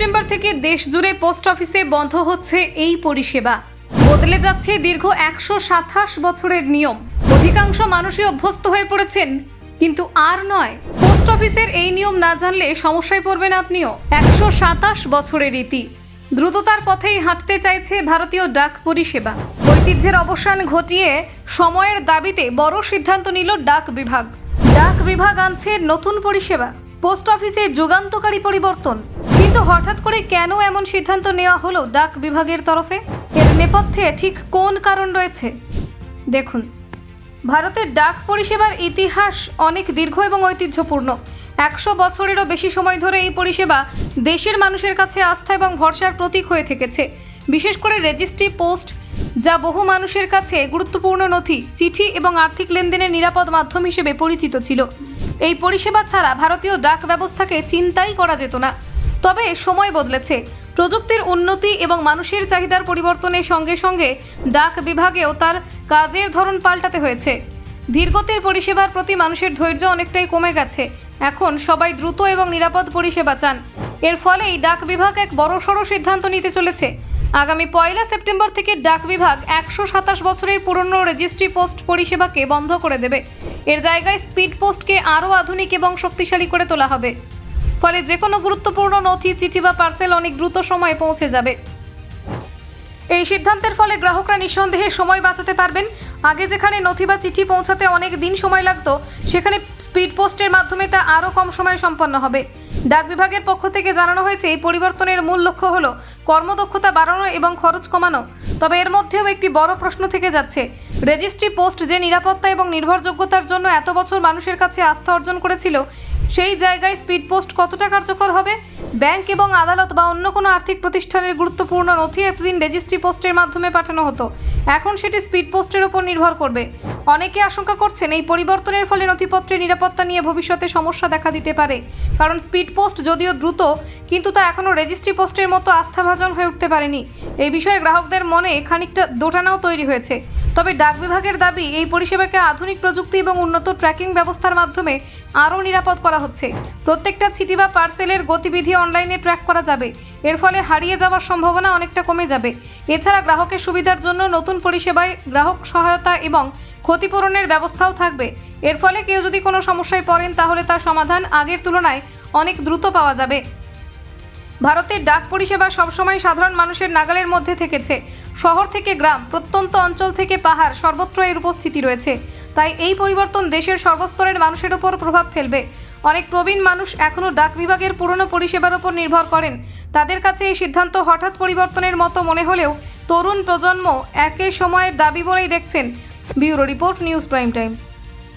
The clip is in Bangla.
সেপ্টেম্বর থেকে দেশ জুড়ে পোস্ট অফিসে বন্ধ হচ্ছে এই পরিষেবা। বদলে যাচ্ছে দীর্ঘ একশো সাতাশ বছরের নিয়ম। অধিকাংশ মানুষই অভ্যস্ত হয়ে পড়েছেন, কিন্তু আর নয়, পোস্ট অফিসের এই নিয়ম না জানলে সমস্যায় পড়বেন আপনিও। একশো সাতাশ বছরের রীতি। দ্রুততার পথেই হাঁটতে চাইছে ভারতীয় ডাক পরিষেবা। ঐতিহ্যের অবসান ঘটিয়ে সময়ের দাবিতে বড় সিদ্ধান্ত নিল ডাক বিভাগ। ডাক বিভাগ আনছে নতুন পরিষেবা। পোস্ট অফিসে যুগান্তকারী পরিবর্তন। কিন্তু হঠাৎ করে কেন এমন সিদ্ধান্ত নেওয়া হলো ডাক বিভাগের তরফে? এর নেপথ্যে ঠিক কোন কারণ রয়েছে? দেখুন, ভারতের ডাক পরিষেবার ইতিহাস অনেক দীর্ঘ এবং ঐতিহ্যপূর্ণ। একশো বছরেরও বেশি সময় ধরে এই পরিষেবা দেশের মানুষের কাছে আস্থা এবং ভরসার প্রতীক হয়ে থেকেছে। বিশেষ করে রেজিস্ট্রি পোস্ট, যা বহু মানুষের কাছে গুরুত্বপূর্ণ নথি, চিঠি এবং আর্থিক লেনদেনের নিরাপদ মাধ্যম হিসেবে পরিচিত ছিল। এই পরিষেবা ছাড়া ভারতীয় ডাক ব্যবস্থাকে চিন্তাই করা যেত না। তবে সময় বদলেছে। প্রযুক্তির উন্নতি এবং মানুষের চাহিদার পরিবর্তনের সঙ্গে সঙ্গে ডাক বিভাগেও তার কাজের ধরন পাল্টাতে হয়েছে। ধীরগতির পরিষেবার প্রতি মানুষের ধৈর্য অনেকটাই কমে গেছে। এখন সবাই দ্রুত এবং নিরাপদ পরিষেবা চান। এর ফলেই ডাক বিভাগ এক বড়সড় সিদ্ধান্ত নিতে চলেছে। আগামী পয়লা সেপ্টেম্বর থেকে ডাক বিভাগ একশো সাতাশ বছরের পুরনো রেজিস্ট্রি পোস্ট পরিষেবাকে বন্ধ করে দেবে। এর জায়গায় স্পিড পোস্টকে আরও আধুনিক এবং শক্তিশালী করে তোলা হবে। ফলে যে কোনো গুরুত্বপূর্ণ নথি, চিঠি বা পার্সেল অনেক দ্রুত সময়ে পৌঁছে যাবে। এই সিদ্ধান্তের ফলে গ্রাহকরা নিঃসন্দেহে সময় বাঁচাতে পারবেন। আগে যেখানে নথি বা চিঠি পৌঁছাতে অনেক দিন সময় লাগতো, সেখানে স্পিড পোস্টের মাধ্যমে তা আরও কম সময়ে সম্পন্ন হবে। ডাক বিভাগের পক্ষ থেকে জানানো হয়েছে, এই পরিবর্তনের মূল লক্ষ্য হল কর্মদক্ষতা বাড়ানো এবং খরচ কমানো। তবে এর মধ্যেও একটি বড় প্রশ্ন থেকে যাচ্ছে, রেজিস্ট্রি পোস্ট যে নিরাপত্তা এবং নির্ভরযোগ্যতার জন্য এত বছর মানুষের কাছে আস্থা অর্জন করেছিল সেই জায়গায় স্পিড পোস্ট কতটা কার্যকর হবে? ব্যাংক এবং আদালত বা অন্য কোনো আর্থিক প্রতিষ্ঠানের গুরুত্বপূর্ণ নথি এতদিন রেজিস্ট্রি পোস্টের মাধ্যমে পাঠানো হতো। এখন সেটি স্পিড পোস্টের ওপর নির্ভর করবে। অনেকে আশঙ্কা করছেন এই পরিবর্তনের ফলে নথিপত্রের নিরাপত্তা নিয়ে ভবিষ্যতে সমস্যা দেখা দিতে পারে। কারণ স্পিড পোস্ট যদিও দ্রুত, কিন্তু তা এখনও রেজিস্ট্রি পোস্টের মতো আস্থাভাজন হয়ে উঠতে পারেনি। এই বিষয়ে গ্রাহকদের মনে খানিকটা দোটানাও তৈরি হয়েছে। তবে ডাক বিভাগের দাবি, এই পরিষেবাকে আধুনিক প্রযুক্তি এবং উন্নত ট্র্যাকিং ব্যবস্থার মাধ্যমে আরও নিরাপদ করা হচ্ছে। প্রত্যেকটা চিঠি বা পার্সেলের গতিবিধি অনলাইনে ট্র্যাক করা যাবে। এর ফলে হারিয়ে যাওয়ার সম্ভাবনা অনেকটা কমে যাবে। এছাড়া গ্রাহকের সুবিধার জন্য নতুন পরিষেবায় গ্রাহক সহায়তা এবং ক্ষতিপূরণের ব্যবস্থাও থাকবে। এর ফলে কেউ যদি কোনো সমস্যায় পড়েন, তাহলে তার সমাধান আগের তুলনায় অনেক দ্রুত পাওয়া যাবে। ভারতের ডাক পরিষেবা সবসময় সাধারণ মানুষের নাগালের মধ্যে থেকেছে। শহর থেকে গ্রাম, প্রত্যন্ত অঞ্চল থেকে পাহাড় সর্বত্র এর উপস্থিতি রয়েছে। তাই এই পরিবর্তন দেশের সর্বস্তরের মানুষের ওপর প্রভাব ফেলবে। অনেক প্রবীণ মানুষ এখনও ডাক বিভাগের পুরনো পরিষেবার ওপর নির্ভর করেন। তাদের কাছে এই সিদ্ধান্ত হঠাৎ পরিবর্তনের মতো মনে হলেও তরুণ প্রজন্ম একই সময়ের দাবি বলেই দেখছেন। Bureau report news prime times.